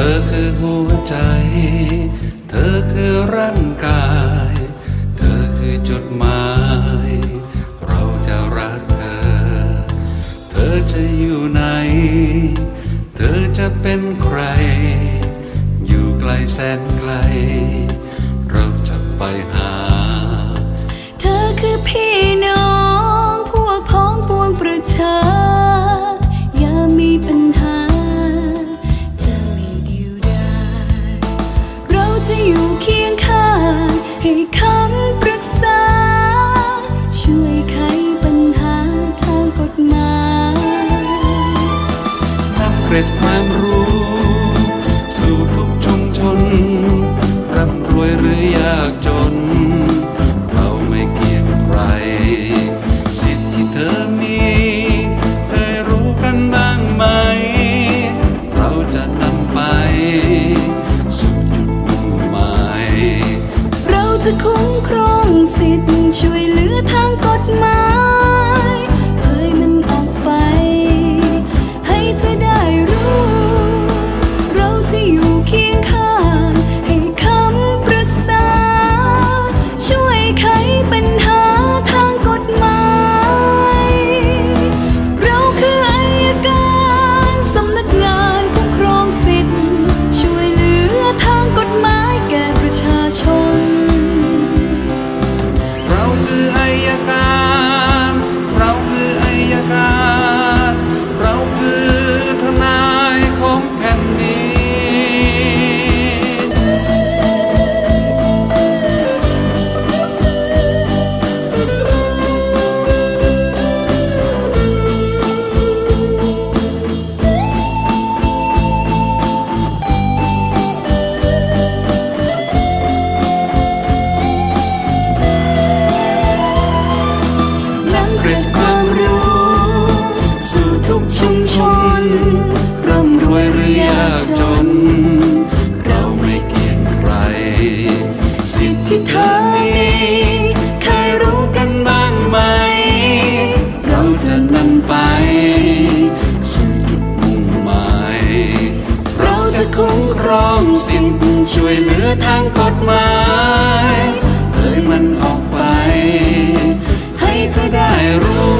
ธอคือหัวใจ เธอคือร่างกาย เธอคือจดหมาย เราจะรักเธอ เธอจะอยู่ไหน เธอจะเป็นใคร อยู่ไกลแสนไกล เราจะไปหา เธอคือพี่น้อง พวกพ้องปวงประชา อย่ามีปัญามรู้ สู่ทุกชุมชนร่ำรวยหรือยากจน เราไม่เกี่ยงใคร สิทธิ์ที่เธอมีเคยรู้กันบ้างไหม เราจะนำไป สู่จุดมุ่งหมาย เราจะคุ้มครองสิทธิ์ช่วยเหลือทางกฎหมาย ครองสิทธิ์ช่วยเหลือทางกฎหมายเผยมันออกไป ให้เธอได้รู้